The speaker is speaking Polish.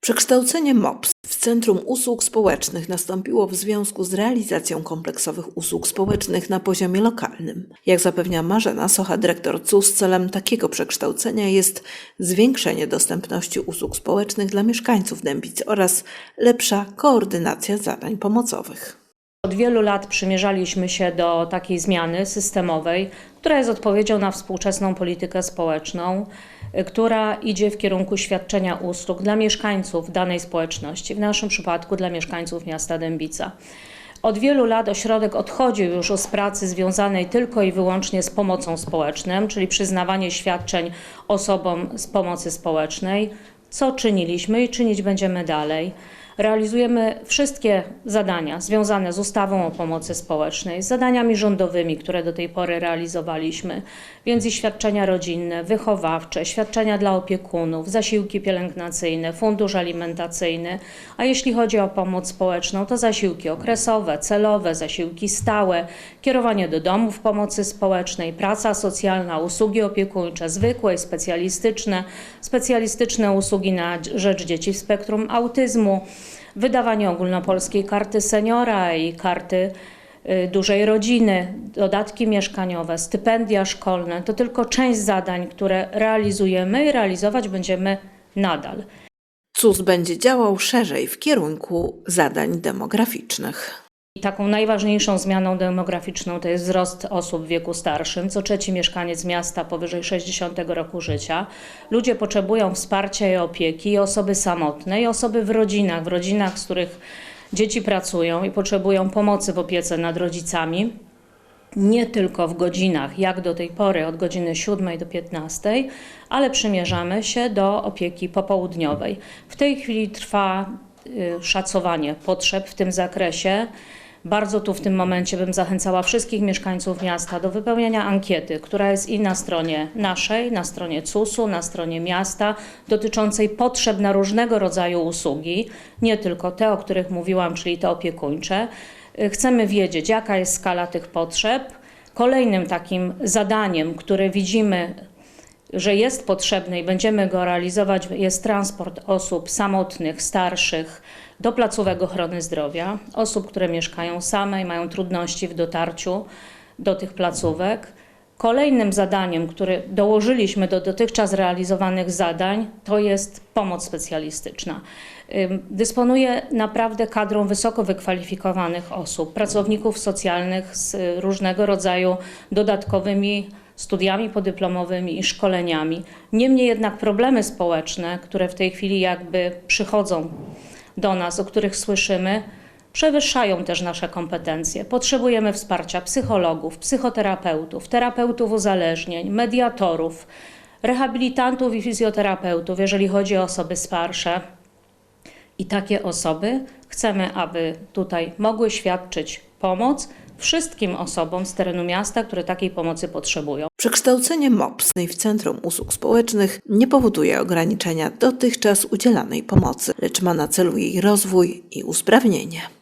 Przekształcenie MOPS w Centrum Usług Społecznych nastąpiło w związku z realizacją kompleksowych usług społecznych na poziomie lokalnym. Jak zapewnia Marzena Socha, dyrektor CUS, celem takiego przekształcenia jest zwiększenie dostępności usług społecznych dla mieszkańców Dębic oraz lepsza koordynacja zadań pomocowych. Od wielu lat przymierzaliśmy się do takiej zmiany systemowej, która jest odpowiedzią na współczesną politykę społeczną, y, która idzie w kierunku świadczenia usług dla mieszkańców danej społeczności, w naszym przypadku dla mieszkańców miasta Dębica. Od wielu lat ośrodek odchodził już z pracy związanej tylko i wyłącznie z pomocą społeczną, czyli przyznawanie świadczeń osobom z pomocy społecznej, co czyniliśmy i czynić będziemy dalej. Realizujemy wszystkie zadania związane z ustawą o pomocy społecznej, z zadaniami rządowymi, które do tej pory realizowaliśmy, więc i świadczenia rodzinne, wychowawcze, świadczenia dla opiekunów, zasiłki pielęgnacyjne, fundusz alimentacyjny, a jeśli chodzi o pomoc społeczną, to zasiłki okresowe, celowe, zasiłki stałe, kierowanie do domów pomocy społecznej, praca socjalna, usługi opiekuńcze, zwykłe i specjalistyczne, specjalistyczne usługi na rzecz dzieci w spektrum autyzmu, wydawanie ogólnopolskiej karty seniora i karty y, dużej rodziny, dodatki mieszkaniowe, stypendia szkolne to tylko część zadań, które realizujemy i realizować będziemy nadal. CUS będzie działał szerzej w kierunku zadań demograficznych. Taką najważniejszą zmianą demograficzną to jest wzrost osób w wieku starszym. Co trzeci mieszkaniec miasta powyżej 60 roku życia. Ludzie potrzebują wsparcia i opieki, i osoby samotne, i osoby w rodzinach, w rodzinach, z których dzieci pracują i potrzebują pomocy w opiece nad rodzicami. Nie tylko w godzinach, jak do tej pory, od godziny 7 do 15, ale przymierzamy się do opieki popołudniowej. W tej chwili trwa y, szacowanie potrzeb w tym zakresie. Bardzo tu w tym momencie bym zachęcała wszystkich mieszkańców miasta do wypełniania ankiety, która jest i na stronie naszej, na stronie CUS-u, na stronie miasta, dotyczącej potrzeb na różnego rodzaju usługi, nie tylko te, o których mówiłam, czyli te opiekuńcze. Chcemy wiedzieć, jaka jest skala tych potrzeb. Kolejnym takim zadaniem, które widzimy że jest potrzebny i będziemy go realizować, jest transport osób samotnych, starszych do placówek ochrony zdrowia, osób, które mieszkają same i mają trudności w dotarciu do tych placówek. Kolejnym zadaniem, które dołożyliśmy do dotychczas realizowanych zadań, to jest pomoc specjalistyczna. Ym, Dysponuję naprawdę kadrą wysoko wykwalifikowanych osób, pracowników socjalnych z y, różnego rodzaju dodatkowymi studiami podyplomowymi i szkoleniami. Niemniej jednak problemy społeczne, które w tej chwili jakby przychodzą do nas, o których słyszymy, przewyższają też nasze kompetencje. Potrzebujemy wsparcia psychologów, psychoterapeutów, terapeutów uzależnień, mediatorów, rehabilitantów i fizjoterapeutów, jeżeli chodzi o osoby starsze. I takie osoby chcemy, aby tutaj mogły świadczyć pomoc wszystkim osobom z terenu miasta, które takiej pomocy potrzebują. Przekształcenie MOPS w Centrum Usług Społecznych nie powoduje ograniczenia dotychczas udzielanej pomocy, lecz ma na celu jej rozwój i usprawnienie.